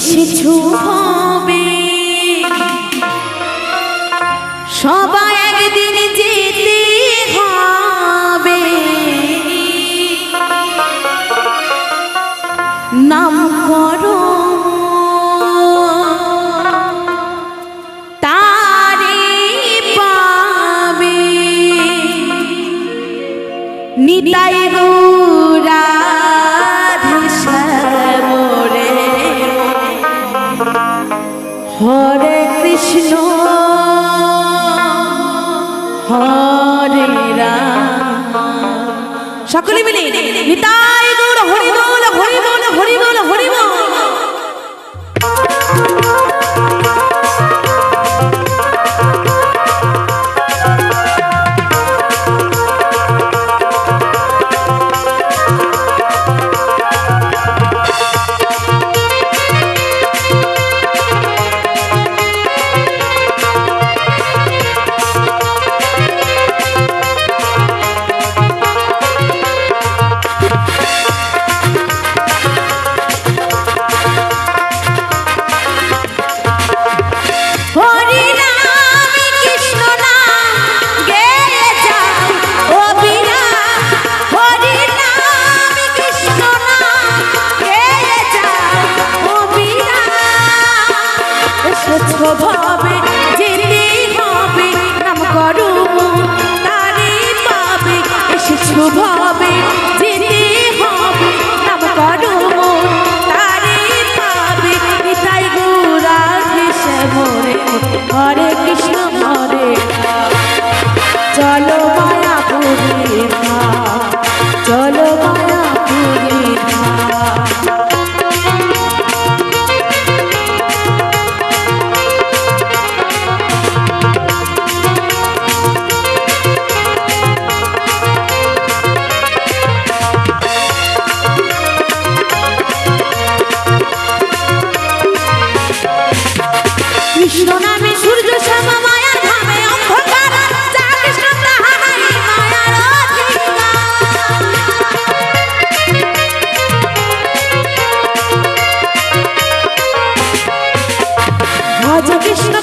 এসেছ হবে। সবাই একদিন যেতে হবে। নাম পাবে। নিতাই গৌরা হরে কৃষ্ণ। হরে রাম। সকলে মিলে নিতাই গৌর হরি বল হরি বল হরি বল হরি সুস্থভাবে যেতে হবে নাম করো তারে পাবে এসেছ ভাবে। কৃষ্ণ নামে সূর্য শ্যামা মায়ার ভাবে অন্ধকার যা কৃষ্ণ তাহারি মায়ার ভজ কৃষ্ণ